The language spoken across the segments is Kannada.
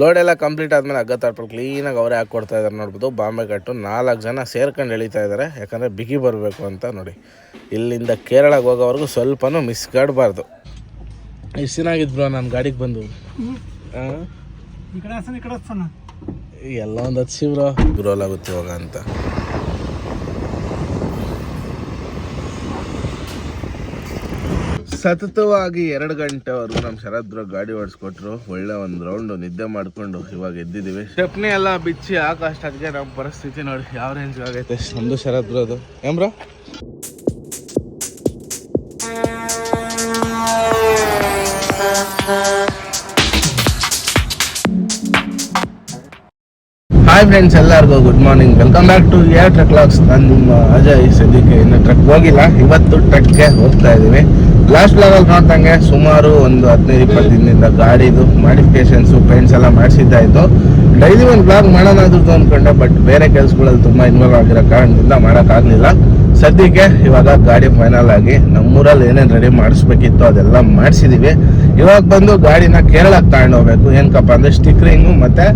ಲೋಡ್ ಎಲ್ಲ ಕಂಪ್ಲೀಟ್ ಆದಮೇಲೆ ಹಗ್ಗ ತಾಡ್ಪಲ್ ಕ್ಲೀನಾಗಿ ಅವರೇ ಹಾಕ್ಕೊಡ್ತಾ ಇದ್ದಾರೆ ನೋಡ್ಬೋದು. ಬಾಂಬೆ ಕಟ್ಟು ನಾಲ್ಕು ಜನ ಸೇರ್ಕೊಂಡು ಎಳಿತಾ ಇದ್ದಾರೆ ಯಾಕಂದರೆ ಬಿಗಿ ಬರಬೇಕು ಅಂತ ನೋಡಿ. ಇಲ್ಲಿಂದ ಕೇರಳಗೆ ಹೋಗೋವರೆಗೂ ಸ್ವಲ್ಪನೂ ಮಿಸ್ಗಾಡಬಾರ್ದು ಎಷ್ಟು ಆಗಿದ್ದು ಬ್ರೋ ನಾನು ಗಾಡಿಗೆ ಬಂದು? ಎಲ್ಲ ಒಂದು ಬ್ರೋ ಬ್ರೋಲ್ ಆಗುತ್ತೆ ಇವಾಗ ಅಂತ. ಸತತವಾಗಿ ಎರಡು ಗಂಟೆವರೆಗೂ ನಮ್ಮ ಶರದ್ರ ಬ್ರೋ ಗಾಡಿ ಓಡಿಸ್ಕೊಟ್ರು. ಒಳ್ಳೆ ಒಂದು ರೌಂಡ್ ನಿದ್ದೆ ಮಾಡ್ಕೊಂಡು ಇವಾಗ ಎದ್ದಿದ್ದೀವಿ. ಸ್ಟೆಪ್ನಿ ಎಲ್ಲ ಬಿಚ್ಚಿ ಹಾಕೋಷ್ಟೊತ್ತಿಗೆ ನಮ್ಮ ಪರಿಸ್ಥಿತಿ ನೋಡಿ ಯಾವ ರೇಂಜ್ ಆಗೈತೆ? ನಮ್ದು ಶರದ್ರ ಬ್ರೋ ಅದು. ಏನ್ ಬ್ರೋ ಹಾಯ್ ಫ್ರೆಂಡ್ಸ್ ಎಲ್ಲರಿಗೂ good morning welcome back to air truck locks ನಾನು ನಿಮ್ಮ ಅಜಯ್ ಸದ್ಯಕ್ಕೆ ಇನ್ನು ಟ್ರಕ್ ಹೋಗಿಲ್ಲ. ಇವತ್ತು ಟ್ರಕ್ಗೆ ಹೋಗ್ತಾ ಇದ್ದೀವಿ. ಲಾಸ್ಟ್ ಲೆವೆಲ್ ನೋಡ್ದಂಗೆ ಸುಮಾರು ಒಂದು ಹದಿನೈದು, ಇಪ್ಪತ್ತು ದಿನದಿಂದ ಗಾಡಿದು ಮಾಡಿಫಿಕೇಶನ್ಸು ಪೇಂಟ್ಸ್ ಎಲ್ಲ ಮಾಡಿಸಿದ್ದಾಯಿತು ಡೈಲಿ ಒಂದು ಬ್ಲಾಗ್ ಮಾಡೋಣ ಅನ್ಕೊಂಡೆ ಬಟ್ ಬೇರೆ ಕೆಲಸಗಳಲ್ಲಿ ತುಂಬ ಇನ್ವಾಲ್ವ್ ಆಗಿರೋ ಕಾರಣದಿಂದ ಮಾಡೋಕ್ಕಾಗಲಿಲ್ಲ. ಸದ್ಯಕ್ಕೆ ಇವಾಗ ಗಾಡಿ ಫೈನಲ್ ಆಗಿ ನಮ್ಮೂರಲ್ಲಿ ಏನೇನು ರೆಡಿ ಮಾಡಿಸ್ಬೇಕಿತ್ತು ಅದೆಲ್ಲ ಮಾಡಿಸಿದೀವಿ. ಇವಾಗ ಬಂದು ಗಾಡಿನ ಕೇರಳಕ್ಕೆ ತಗೊಂಡು ಹೋಗ್ಬೇಕು. ಏನಕ್ಕಪ್ಪ ಅಂದರೆ ಸ್ಟಿಕ್ರಿಂಗು ಮತ್ತು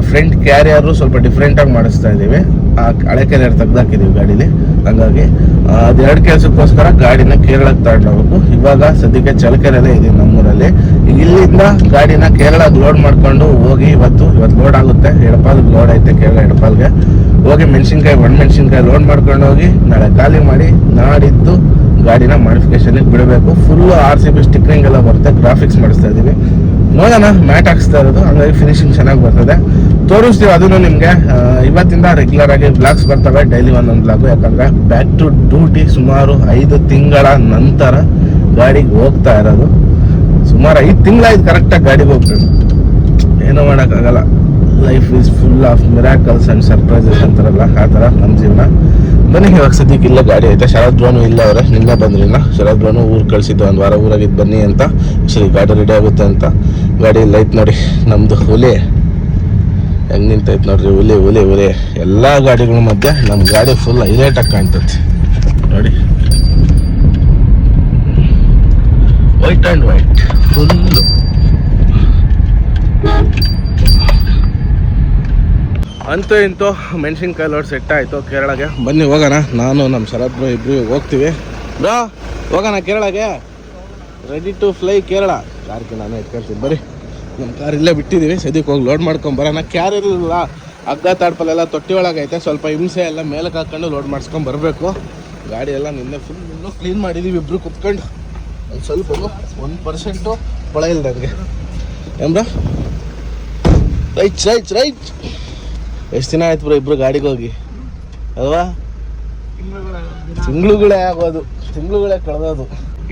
ಫ್ರಂಟ್ ಕ್ಯಾರಿಯರು ಸ್ವಲ್ಪ ಡಿಫ್ರೆಂಟಾಗಿ ಮಾಡಿಸ್ತಾ ಇದ್ದೀವಿ. ಆ, ಹಳೆ ಕ್ಯಾರಿಯರ್ ತೆಗ್ದಾಕಿದ್ದೀವಿ ಗಾಡೀಲಿ, ಹಂಗಾಗಿ. ಅದೆರಡು ಕೆಲಸಕ್ಕೋಸ್ಕರ ಗಾಡಿನ ಕೇರಳಕ್ಕೆ ತಗೊಂಡು ಹೋಗ್ಬೇಕು. ಇವಾಗ ಸದ್ಯಕ್ಕೆ ಚಳಕೆರೆಲ್ಲೇ ಇದೆ ನಮ್ಮೂರಲ್ಲಿ. ಇಲ್ಲಿಂದ ಗಾಡಿನ ಕೇರಳಕ್ಕೆ ಲೋಡ್ ಮಾಡ್ಕೊಂಡು ಹೋಗಿ ಇವತ್ತು ಇವತ್ತು ಲೋಡ್ ಆಗುತ್ತೆ. ಎಡಪಾಲ್ಗೆ ಲೋಡ್ ಐತೆ ಕೇರಳ ಎಡಪಾಲ್ಗೆ. ಹೋಗಿ ಮೆಣಸಿನ್ಕಾಯಿ, ಒಣ ಮೆಣಸಿನ್ಕಾಯಿ ಲೋಡ್ ಮಾಡ್ಕೊಂಡು ಹೋಗಿ ನಾಳೆ ಖಾಲಿ ಮಾಡಿ ನಾಡಿದ್ದು ಗಾಡಿನ ಮಾಡಿಫಿಕೇಶನ್ಗೆ ಬಿಡಬೇಕು. Full R C B stickering ಎಲ್ಲ ಬರುತ್ತೆ ಗ್ರಾಫಿಕ್ಸ್ ಮಾಡಿಸ್ತಾ ಇದೀವಿ ನೋಡೋಣ ಮ್ಯಾಟ್ ಹಾಕ್ಸ್ತಾ ಇರೋದು, ಹಂಗಾಗಿ ಫಿನಿಶಿಂಗ್ ಚೆನ್ನಾಗಿ ಬರ್ತದೆ. ತೋರಿಸ್ತೀವಿ ಅದನ್ನು ನಿಮಗೆ. ಇವತ್ತಿಂದ ರೆಗ್ಯುಲರ್ ಆಗಿ ಬ್ಲಾಗ್ಸ್ ಬರ್ತವೆ ಡೈಲಿ ಒಂದೊಂದು ಬ್ಲಾಗು ಯಾಕಂದ್ರೆ ಬ್ಯಾಕ್ ಟು ಡ್ಯೂಟಿ ಸುಮಾರು ಐದು ತಿಂಗಳ ನಂತರ ಗಾಡಿಗೆ ಹೋಗ್ತಾ ಇರೋದು. ಸುಮಾರು ಐದು ತಿಂಗಳಾಯ್ತು ಕರೆಕ್ಟಾಗಿ ಗಾಡಿಗೆ ಹೋಗ್ಬೇಕು. ಏನೂ ಮಾಡೋಕ್ಕಾಗಲ್ಲ. Life is full of miracles and surprises ಅಂತಾರಲ್ಲ, ಆ ಥರ ನಮ್ಮ ಜೀವನ. ಬನ್ನಿ, ಇವಾಗ ಸದ್ಯಕ್ಕೆ ಇಲ್ಲ ಗಾಡಿ ಐತೆ. ಶರದ್ ಬ್ರೋನು ಇಲ್ಲ ಅವರೇ, ನಿನ್ನೆ ಬಂದ್ರಿಲ್ಲ. ಶರದ್ ಬ್ರೋನು ಊರು ಕಳಿಸಿದ್ದು ಒಂದು ವಾರ ಊರಾಗಿದ್ದು ಬನ್ನಿ ಅಂತ. ಸರಿ, ಗಾಡಿ ರೆಡಿ ಆಗುತ್ತೆ ಅಂತ. ಗಾಡಿ ಲೈಟ್ ನೋಡಿ ನಮ್ಮದು ಹುಲಿ. ಹೆಂಗೆ ನಿಂತೈತೆ ನೋಡ್ರಿ, ಹುಲಿ ಹುಲಿ ಹುಲಿ. ಎಲ್ಲ ಗಾಡಿಗಳ ಮಧ್ಯೆ ನಮ್ಮ ಗಾಡಿ ಫುಲ್ ಹೈಲೈಟಾಗಿ ಕಾಣ್ತೈತಿ. ನೋಡಿ. ವೈಟ್ ಆ್ಯಂಡ್ ವೈಟ್ ಫುಲ್ಲು ಅಂತೂ ಇಂತೂ ಮೆಣಸಿನ್ಕಾಯಿ ಲೋಡ್ ಸೆಟ್ ಆಯಿತು ಕೇರಳಗೆ. ಬನ್ನಿ ಹೋಗೋಣ. ನಾನು ನಮ್ಮ ಶರತ್ ಬ್ರೋ ಇಬ್ರು ಹೋಗ್ತೀವಿ. ಬ್ರೋ, ಹೋಗೋಣ ಕೇರಳಗೆ. ರೆಡಿ ಟು ಫ್ಲೈ ಕೇರಳ ಕಾರ್ಗೆ ನಾನು ಎತ್ಕೊಳ್ತೀನಿ. ಬರೀ ನಮ್ಮ ಕಾರ್ ಇಲ್ಲೇ ಬಿಟ್ಟಿದ್ದೀವಿ ಸದ್ಯಕ್ಕೆ ಹೋಗಿ ಲೋಡ್ ಮಾಡ್ಕೊಂಡು ಬರೋಣ. ಕ್ಯಾರ್ ಇರಲಿಲ್ಲ. ಹಗ್ಗ ತಾಡ್ಪಲೆಲ್ಲ ತೊಟ್ಟಿ ಒಳಗೈತೆ ಸ್ವಲ್ಪ ಹಿಂಸೆ ಎಲ್ಲ ಮೇಲಕ್ಕೆ ಹಾಕ್ಕೊಂಡು ಲೋಡ್ ಮಾಡಿಸ್ಕೊಂಡು ಬರಬೇಕು. ಗಾಡಿ ಎಲ್ಲ ನಿನ್ನೆ ಫುಲ್ಲು ಕ್ಲೀನ್ ಮಾಡಿದ್ದೀವಿ ಇಬ್ಬರು ಕುತ್ಕೊಂಡು. ಒಂದು ಸ್ವಲ್ಪ ಒಂದು ಪರ್ಸೆಂಟು ಕೊಳ ಇಲ್ಲ ನನಗೆ. ಏನ್ ಬ್ರೋ ರೈಟ್ ರೈಟ್ ರೈಟ್. ಎಷ್ಟು ದಿನ ಆಯ್ತು ಬ್ರೋ ಇಬ್ರು ಗಾಡಿಗೆ ಹೋಗಿ? ಅಲ್ವಾ? ತಿಂಗಳುಗಳೇ ಆಗೋದು. ತಿಂಗಳುಗಳೇ ಕಳೆದೋದು.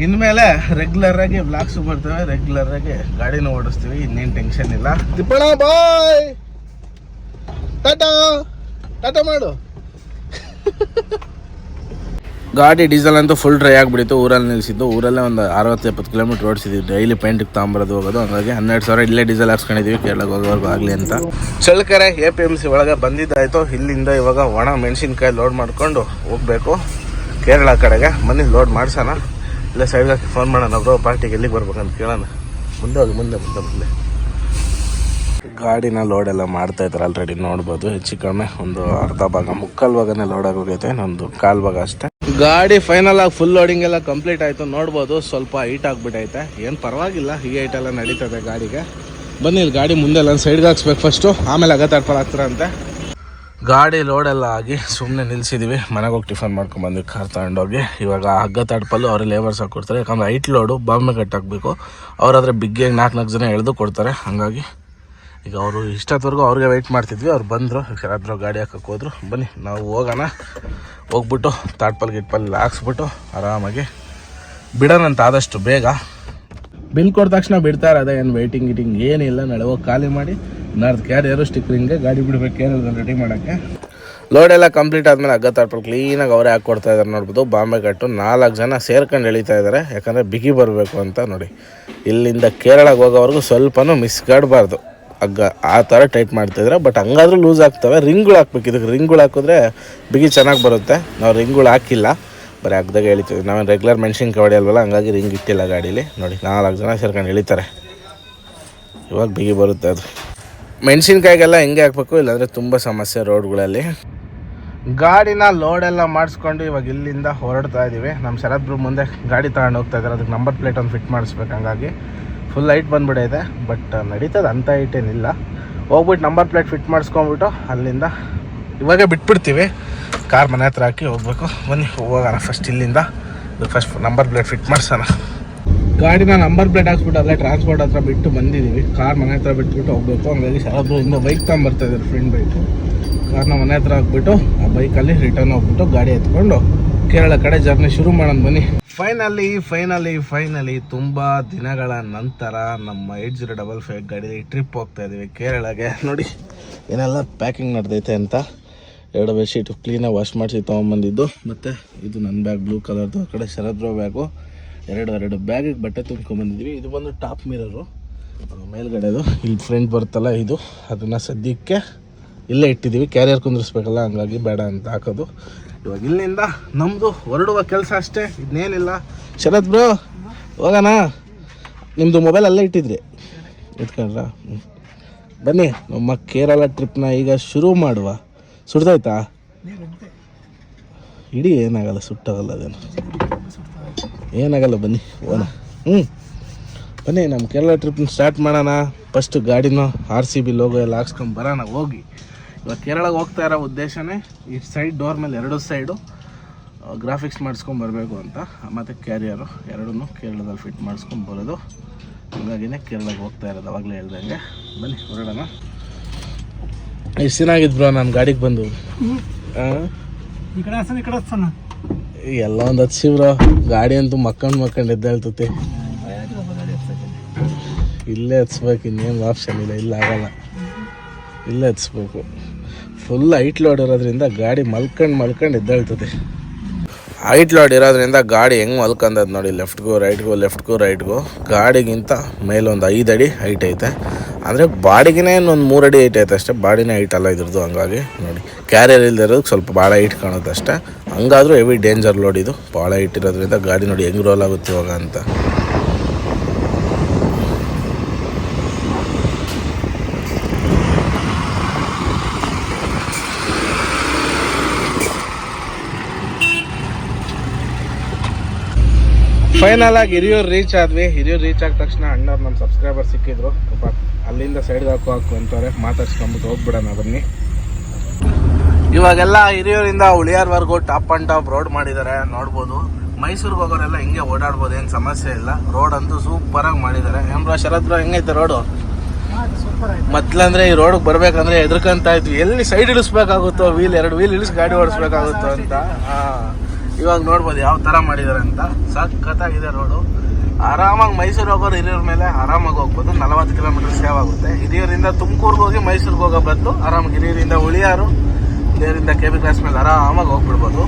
ಇನ್ಮೇಲೆ ರೆಗ್ಯುಲರ್ ಆಗಿ ಬ್ಲಾಗ್ಸ್ ಬರ್ತವೆ ರೆಗ್ಯುಲರ್ ಆಗಿ ಗಾಡಿನ ಓಡಿಸ್ತೀವಿ ಇನ್ನೇನು ಟೆನ್ಷನ್ ಇಲ್ಲ. ತಿಪ್ಪಣ ಬಾಯ್! ಟಾಟಾ! ಟಾಟಾ ಮಾಡು. ಗಾಡಿ ಡೀಸೆಲ್ ಅಂತೂ ಫುಲ್ ಡ್ರೈ ಆಗಿಬಿಡಿತ್ತು ಊರಲ್ಲಿ ನಿಲ್ಲಿಸಿದ್ದು ಊರಲ್ಲೇ ಒಂದು ಅರವತ್ತು ಎಪ್ಪತ್ತು ಕಿಲೋಮೀಟ್ರ್ ಓಡಿಸಿದ್ವಿ. ಡೈಲಿ ಪೇಂಟಿಗೆ ತಗೊಂಬರೋದು ಹೋಗೋದು. ಹಂಗಾಗಿ ಹನ್ನೆರಡು ಸಾವಿರ ಇಲ್ಲೇ ಡೀಸೆಲ್ ಹಾಕ್ಸ್ಕೊಂಡಿದ್ವಿ. ಕೇರಳಕ್ಕೆ ಹೋಗೋವರೆಗೂ ಆಗಲಿ ಅಂತ. Challakere A P M C ಒಳಗೆ ಬಂದಿದ್ದಾಯಿತು. ಇಲ್ಲಿಂದ ಇವಾಗ ಒಣ ಮೆಣಸಿನ್ಕಾಯಿ ಲೋಡ್ ಮಾಡಿಕೊಂಡು ಹೋಗಬೇಕು. ಕೇರಳ ಕಡೆಗೆ. ಬನ್ನಿ ಲೋಡ್ ಮಾಡ್ಸೋಣ. ಇಲ್ಲ ಸೈಡ್ಗೆ ಫೋನ್ ಮಾಡೋಣ ಬ್ರೋ ಪಾರ್ಟಿಗೆ ಎಲ್ಲಿಗೆ ಬರ್ಬೇಕಂತ ಕೇಳೋಣ. ಮುಂದೆ ಹೋಗಿ ಮುಂದೆ ಮುಂದೆ ಮುಂದೆ. ಗಾಡಿನ ಲೋಡ್ ಎಲ್ಲ ಮಾಡ್ತಾ ಇದ್ದಾರೆ ಆಲ್ರೆಡಿ ನೋಡ್ಬೋದು. ಹೆಚ್ಚು ಕಡಿಮೆ ಒಂದು ಅರ್ಧ ಭಾಗ, ಮುಕ್ಕಾಲ್ ಭಾಗನೇ ಲೋಡ್ ಆಗೋಗೈತೆ ಒಂದು ಕಾಲ್ ಭಾಗ ಅಷ್ಟೇ. ಗಾಡಿ ಫೈನಲ್ ಆಗಿ ಫುಲ್ ಲೋಡಿಂಗ್ ಎಲ್ಲ ಕಂಪ್ಲೀಟ್ ಆಯ್ತು, ನೋಡ್ಬೋದು. ಸ್ವಲ್ಪ ಹೀಟ್ ಆಗಿಬಿಟ್ಟೈತೆ ಏನು ಪರವಾಗಿಲ್ಲ ಈ ಹೈಟ್ ಎಲ್ಲ ನಡೀತದೆ ಗಾಡಿಗೆ. ಬನ್ನಿ, ಇಲ್ಲಿ ಗಾಡಿ ಮುಂದೆ ಎಲ್ಲ ಸೈಡ್ಗೆ ಹಾಕ್ಸ್ಬೇಕು ಫಸ್ಟು ಆಮೇಲೆ ಅಗತಾಡ್ಪಲ್ ಹಾಕ್ತಾರಂತೆ ಗಾಡಿ ಲೋಡ್ ಎಲ್ಲ ಆಗಿ ಸುಮ್ಮನೆ ನಿಲ್ಸಿದೀವಿ. ಮನೆಗೆ ಹೋಗಿ ಟಿಫನ್ ಮಾಡ್ಕೊಂಡು ಬಂದ್ವಿ ಕಾರ್ ತಗೊಂಡೋಗಿ. ಇವಾಗ ಹಗ್ಗ ತಡ್ಪಲ್ಲು ಅವ್ರಿಗೆ ಲೇಬರ್ಸ್ ಹಾಕಿ ಕೊಡ್ತಾರೆ. ಯಾಕಂದ್ರೆ ಐಟ್ ಲೋಡು ಬಾಂಬೆ ಕಟ್ಟಾಕಬೇಕು. ಅವ್ರಾದ್ರೆ ಬಿಗ್ಗೆ ನಾಲ್ಕು ನಾಲ್ಕು ಜನ ಎಳೆದು ಕೊಡ್ತಾರೆ. ಹಾಗಾಗಿ ಈಗ ಅವರು ಇಷ್ಟೊತ್ತವರೆಗೂ ಅವ್ರಿಗೆ ವೆಯ್ಟ್ ಮಾಡ್ತಿದ್ವಿ. ಅವ್ರು ಬಂದರು. ಯಾರಾದ್ರು ಗಾಡಿ ಹಾಕಕ್ಕೆ ಹೋದ್ರು. ಬನ್ನಿ, ನಾವು ಹೋಗೋಣ. ಹೋಗ್ಬಿಟ್ಟು ತಾಟ್ಪಲ್ ಗಿಟ್ಪಲ್ ಹಾಕ್ಸ್ಬಿಟ್ಟು ಆರಾಮಾಗಿ ಬಿಡೋಣಂತ ಆದಷ್ಟು ಬೇಗ. ಬಿಲ್ ಕೊಟ್ಟ ತಕ್ಷಣ ಬಿಡ್ತಾರೆ ಅದೇ ಏನು ವೆಯ್ಟಿಂಗ್ ಗಿಟಿಂಗ್ ಏನಿಲ್ಲ. ನಾಳೆ ಹೋಗಿ ಖಾಲಿ ಮಾಡಿ ನಾಡ್ದು ಕ್ಯಾರಿಯರು ಸ್ಟಿಕ್ರಿಂಗ್ಗೆ ಗಾಡಿ ಬಿಡ್ಬೇಕು ಕ್ಯಾರಿಯರ್ ರೆಡಿ ಮಾಡೋಕ್ಕೆ. ಲೋಡ್ ಎಲ್ಲ ಕಂಪ್ಲೀಟ್ ಆದಮೇಲೆ ಹಗ್ಗ ತಾಟ್ಪಲ್ ಕ್ಲೀನಾಗಿ ಅವರೇ ಹಾಕ್ಕೊಡ್ತಾ ಇದ್ದಾರೆ ನೋಡ್ಬೋದು. ಬಾಂಬೆ ಕಟ್ಟು ನಾಲ್ಕು ಜನ ಸೇರ್ಕೊಂಡು ಎಳಿತಾ ಇದ್ದಾರೆ ಯಾಕಂದರೆ ಬಿಗಿ ಬರಬೇಕು ಅಂತ ನೋಡಿ. ಇಲ್ಲಿಂದ ಕೇರಳಕ್ಕೆ ಹೋಗೋವರೆಗೂ ಸ್ವಲ್ಪನೂ ಮಿಸ್ಗಾಡಬಾರ್ದು ಹಗ್ಗ ಆ ಥರ ಟೈಟ್ ಮಾಡ್ತಾಯಿದ್ರೆ ಬಟ್ ಹಂಗಾದ್ರೂ ಲೂಸ್ ಆಗ್ತವೆ. ರಿಂಗ್ಗಳು ಹಾಕ್ಬೇಕು. ಇದಕ್ಕೆ ರಿಂಗ್ಗಳು ಹಾಕಿದ್ರೆ ಬಿಗಿ ಚೆನ್ನಾಗಿ ಬರುತ್ತೆ. ನಾವು ರಿಂಗ್ಗಳು ಹಾಕಿಲ್ಲ. ಬರೀ ಹಗ್ದಾಗ ಎಳಿತೀವಿ. ನಾವು ರೆಗ್ಯುಲರ್ ಮೆಣ್ಸಿನ ಕವಡಿ ಅಲ್ವಲ್ಲ, ಹಂಗಾಗಿ ರಿಂಗ್ ಇಟ್ಟಿಲ್ಲ ಗಾಡೀಲಿ. ನೋಡಿ, ನಾಲ್ಕು ಜನ ಸೇರ್ಕೊಂಡು ಎಳಿತಾರೆ. ಇವಾಗ ಬಿಗಿ ಬರುತ್ತೆ ಅದು. ಮೆಣಸಿನ್ಕಾಯಿಗೆಲ್ಲ ಹೆಂಗೆ ಹಾಕ್ಬೇಕು, ಇಲ್ಲಾಂದರೆ ತುಂಬ ಸಮಸ್ಯೆ ರೋಡ್ಗಳಲ್ಲಿ. ಗಾಡಿನ ಲೋಡೆಲ್ಲ ಮಾಡಿಸ್ಕೊಂಡು ಇವಾಗ ಇಲ್ಲಿಂದ ಹೊರಡ್ತಾ ಇದ್ದೀವಿ ನಮ್ಮ ಶರತ್ಬ್ರು ಮುಂದೆ ಗಾಡಿ ತಗೊಂಡು ಹೋಗ್ತಾ ಇದ್ದಾರೆ ಅದಕ್ಕೆ ನಂಬರ್ ಪ್ಲೇಟ್ ಒಂದು ಫಿಟ್ ಮಾಡಿಸ್ಬೇಕು ಹಂಗಾಗಿ. ಫುಲ್ ಲೈಟ್ ಬಂದ್ಬಿಡೈತೆ ಬಟ್ ನಡೀತದೆ ಅಂಥ ಹೈಟ್ ಏನಿಲ್ಲ ಹೋಗ್ಬಿಟ್ಟು ನಂಬರ್ ಪ್ಲೇಟ್ ಫಿಟ್ ಮಾಡಿಸ್ಕೊಂಬಿಟ್ಟು ಅಲ್ಲಿಂದ ಇವಾಗ ಬಿಟ್ಬಿಡ್ತೀವಿ. ಕಾರ್ ಮನೆ ಹತ್ರ ಹಾಕಿ ಹೋಗ್ಬೇಕು. ಬನ್ನಿ, ಹೋಗೋಣ ಫಸ್ಟ್ ಇಲ್ಲಿಂದ. ಫಸ್ಟ್ ನಂಬರ್ ಪ್ಲೇಟ್ ಫಿಟ್ ಮಾಡ್ಸೋಣ. ಗಾಡಿನ ನಂಬರ್ ಪ್ಲೇಟ್ ಹಾಕ್ಸ್ಬಿಟ್ಟು ಅಲ್ಲೇ ಟ್ರಾನ್ಸ್ಪೋರ್ಟ್ ಹತ್ರ ಬಿಟ್ಟು ಬಂದಿದ್ದೀವಿ ಕಾರ್ ಮನೆ ಹತ್ರ ಬಿಟ್ಬಿಟ್ಟು ಹೋಗ್ಬೇಕು. ಹಂಗಾಗಿ ಶರತ್ರು ಇಂದ ಬೈಕ್ ತಗೊಂಬರ್ತಾ ಇದ್ದಾರೆ ಫ್ರೆಂಡ್ ಬೈಕು ಕಾರ್ನ ಮನೆ ಹತ್ರ ಹಾಕ್ಬಿಟ್ಟು ಆ ಬೈಕಲ್ಲಿ ರಿಟರ್ನ್ ಹೋಗ್ಬಿಟ್ಟು ಗಾಡಿ ಎತ್ಕೊಂಡು ಕೇರಳ ಕಡೆ ಜರ್ನಿ ಶುರು ಮಾಡೋಣ ಬನ್ನಿ. ಫೈನಲಿ ಫೈನಲಿ ಫೈನಲಿ ತುಂಬ ದಿನಗಳ ನಂತರ ನಮ್ಮ ಏಟ್ ಜೀರೋ ಡಬಲ್ ಫೈವ್ ಗಾಡಿ ಟ್ರಿಪ್ ಹೋಗ್ತಾ ಇದ್ದೀವಿ ಕೇರಳಗೆ. ನೋಡಿ, ಏನೆಲ್ಲ ಪ್ಯಾಕಿಂಗ್ ನಡೆದೈತೆ ಅಂತ ಎರಡು ಬೆಡ್ಶೀಟ್ ಕ್ಲೀನಾಗಿ ವಾಶ್ ಮಾಡಿಸಿ ತೊಗೊಂಬಂದಿದ್ದು. ಮತ್ತು ಇದು ನನ್ನ ಬ್ಯಾಗ್ ಬ್ಲೂ ಕಲರ್ದು ಆ ಕಡೆ ಶರದ್ರೋ ಬ್ಯಾಗು ಎರಡು ಎರಡು ಬ್ಯಾಗಿಗೆ ಬಟ್ಟೆ ತುಂಬ್ಕೊಂಬಂದಿದ್ವಿ. ಇದು ಬಂದು ಟಾಪ್ ಮಿರರು ಮೇಲ್ಗಡೆದು ಇಲ್ಲಿ ಫ್ರಂಟ್ ಬರುತ್ತಲ್ಲ ಇದು. ಅದನ್ನು ಸದ್ಯಕ್ಕೆ ಇಲ್ಲೇ ಇಟ್ಟಿದ್ದೀವಿ ಕ್ಯಾರಿಯರ್ ಕುಂದಿರಿಸ್ಬೇಕಲ್ಲ, ಹಂಗಾಗಿ ಬೇಡ ಅಂತ ಹಾಕೋದು. ಇವಾಗ ಇಲ್ಲಿಂದ ನಮ್ಮದು ಹೊರಡುವ ಕೆಲಸ ಅಷ್ಟೇ. ಇನ್ನೇನಿಲ್ಲ. ಶರತ್ ಬ್ರೋ ಹೋಗೋಣ? ನಿಮ್ಮದು ಮೊಬೈಲ್ ಅಲ್ಲೇ ಇಟ್ಟಿದ್ರಿ. ಇಟ್ಕೊಂಡ್ರ ಬನ್ನಿ, ನಮ್ಮ ಕೇರಳ ಟ್ರಿಪ್ನ ಈಗ ಶುರು ಮಾಡುವ. ಸುಡ್ದಾಯ್ತಾ? ಇಡೀ ಏನಾಗಲ್ಲ ಸುಟ್ಟಾಗಲ್ಲ ಅದೇನು ಏನಾಗಲ್ಲ ಬನ್ನಿ ಓನ ಹ್ಞೂ ಬನ್ನಿ ನಮ್ಮ ಕೇರಳ ಟ್ರಿಪ್ನ ಸ್ಟಾರ್ಟ್ ಮಾಡೋಣ. ಫಸ್ಟು ಗಾಡಿನ ಆರ್ ಸಿ ಬಿ ಲೋಗೋ ಎಲ್ಲ ಹಾಕ್ಸ್ಕೊಂಡು ಬರೋಣ ಹೋಗಿ. ಇವಾಗ ಕೇರಳಗೆ ಹೋಗ್ತಾ ಇರೋ ಉದ್ದೇಶನೇ ಈ ಸೈಡ್ ಡೋರ್ ಮೇಲೆ ಎರಡು ಸೈಡು ಗ್ರಾಫಿಕ್ಸ್ ಮಾಡಿಸ್ಕೊಂಡು ಬರಬೇಕು ಅಂತ. ಮತ್ತು ಕ್ಯಾರಿಯರು ಎರಡನ್ನೂ ಕೇರಳದಲ್ಲಿ ಫಿಟ್ ಮಾಡಿಸ್ಕೊಂಡು ಬರೋದು. ಹಂಗಾಗಿನೇ ಕೇರಳಕ್ಕೆ ಹೋಗ್ತಾ ಇರೋದು ಅವಾಗಲೇ ಹೇಳ್ದಂಗೆ. ಬನ್ನಿ ಹೊರಡೋಣ. ಎಷ್ಟು ಆಗಿದ್ದು ಬ್ರೋ ನಾನು ಗಾಡಿಗೆ ಬಂದು? ಈ ಕಡೆ ಈ ಕಡೆ ಎಲ್ಲ ಒಂದು ಹತ್ಸಿ ಬ್ರೋ. ಗಾಡಿ ಅಂತೂ ಮಕ್ಕಂಡು ಮಕ್ಕಂಡು ಎದ್ದೇಳ್ತತಿ ಇಲ್ಲೇ ಹಚ್ಬೇಕು ಇನ್ನೇನು ಆಪ್ಷನ್ ಇಲ್ಲ ಇಲ್ಲ ಆಗಲ್ಲ. ಇಲ್ಲೇ ಹಚ್ಬೇಕು ಫುಲ್ ಹೈಟ್ ಲೋಡ್ ಇರೋದ್ರಿಂದ ಗಾಡಿ ಮಲ್ಕಂಡು ಮಲ್ಕಂಡು ಎದ್ದೇಳ್ತದೆ ಹೈಟ್ ಲೋಡ್ ಇರೋದ್ರಿಂದ ಗಾಡಿ ಹೆಂಗೆ ಮಲ್ಕೊಂಡದ್ ನೋಡಿ ಲೆಫ್ಟ್ಗೂ ರೈಟ್ಗೂ ಲೆಫ್ಟ್ಗೂ ರೈಟ್ಗೂ ಗಾಡಿಗಿಂತ ಮೇಲೊಂದು ಐದು ಅಡಿ ಹೈಟ್ ಐತೆ. ಅಂದರೆ ಬಾಡಿಗೆನೇ ಇನ್ನೊಂದು ಮೂರು ಅಡಿ ಹೈಟ್ ಐತೆ ಅಷ್ಟೇ. ಬಾಡಿನೇ ಹೈಟ್ ಅಲ್ಲ ಇದ್ರದ್ದು ಹಂಗಾಗಿ ನೋಡಿ. ಕ್ಯಾರಿಯರ್ ಇಲ್ದಿರೋದಕ್ಕೆ ಸ್ವಲ್ಪ ಭಾಳ ಹೈಟ್ ಕಾಣುತ್ತೆ ಅಷ್ಟೇ. ಹಂಗಾದರೂ ಹೆವಿ ಡೇಂಜರ್ ಲೋಡ್ ಇದು. ಭಾಳ ಹೈಟ್ ಇರೋದ್ರಿಂದ ಗಾಡಿ ನೋಡಿ ಹೆಂಗೆ ರೋಲ್ ಆಗುತ್ತೆ ಇವಾಗ ಅಂತ. ಫೈನಲ್ ಆಗಿ ಹಿರಿಯೂರು ರೀಚ್ ಆದ್ವಿ. ಹಿರಿಯೂರು ರೀಚ್ ಆದ ತಕ್ಷಣ ಅಣ್ಣವ್ರು ನಮ್ಮ ಸಬ್ಸ್ಕ್ರೈಬರ್ ಸಿಕ್ಕಿದ್ರು. ಅಲ್ಲಿಂದ ಸೈಡ್ಗೆ ಹಾಕು ಹಾಕು ಅಂತಾರೆ. ಮಾತಾಡ್ಸ್ಕೊಂಬಿಟ್ಟು ಹೋಗ್ಬಿಡೋಣ ಬನ್ನಿ. ಇವಾಗೆಲ್ಲ ಹಿರಿಯೂರಿಂದ ಉಳಿಯಾರ್ವರೆಗೂ ಟಾಪ್ ಆ್ಯಂಡ್ ಟಾಪ್ ರೋಡ್ ಮಾಡಿದ್ದಾರೆ. ನೋಡ್ಬೋದು. ಮೈಸೂರಿಗೆ ಹೋಗೋರೆಲ್ಲ ಹಿಂಗೆ ಓಡಾಡ್ಬೋದು. ಏನು ಸಮಸ್ಯೆ ಇಲ್ಲ. ರೋಡ್ ಅಂತೂ ಸೂಪರಾಗಿ ಮಾಡಿದ್ದಾರೆ. ಹೆಮ್ರಾ ಶರತ್ ರಾವ್ ಹೆಂಗೈತೆ ರೋಡು ಮೊದ್ಲಂದ್ರೆ ಈ ರೋಡ್ ಬರ್ಬೇಕಂದ್ರೆ ಎದ್ರಕಂತ ಇದ್ವಿ. ಎಲ್ಲಿ ಸೈಡ್ ಇಳಿಸ್ಬೇಕಾಗುತ್ತೋ? ವೀಲ್ ಎರಡು ವೀಲ್ ಇಳಿಸಿ ಗಾಡಿ ಓಡಿಸ್ಬೇಕಾಗುತ್ತೋ ಅಂತ. ಇವಾಗ ನೋಡ್ಬೋದು ಯಾವ ತರ ಮಾಡಿದ್ದಾರೆ ಅಂತ. ಸಖತ್ತಾಗಿದೆ ರೋಡು ಆರಾಮಾಗಿ ಮೈಸೂರು ಹೋಗೋರು ಹಿರಿಯರ ಮೇಲೆ ಆರಾಮಾಗಿ ಹೋಗ್ಬೋದು. ನಲವತ್ತು ಕಿಲೋಮೀಟರ್ ಸೇವ್ ಆಗುತ್ತೆ. ಹಿರಿಯರಿಂದ ತುಮಕೂರ್ಗೆ ಹೋಗಿ ಮೈಸೂರಿಗೆ ಹೋಗೋ ಬದಲು ಆರಾಮಾಗಿ ಹಿರಿಯರಿಂದ ಉಳಿಯಾರು, ಹಿರಿಯರಿಂದ ಕೆ ಬಿ ಕ್ಲಾಸ್ ಮೇಲೆ ಆರಾಮಾಗಿ ಹೋಗ್ಬಿಡ್ಬೋದು.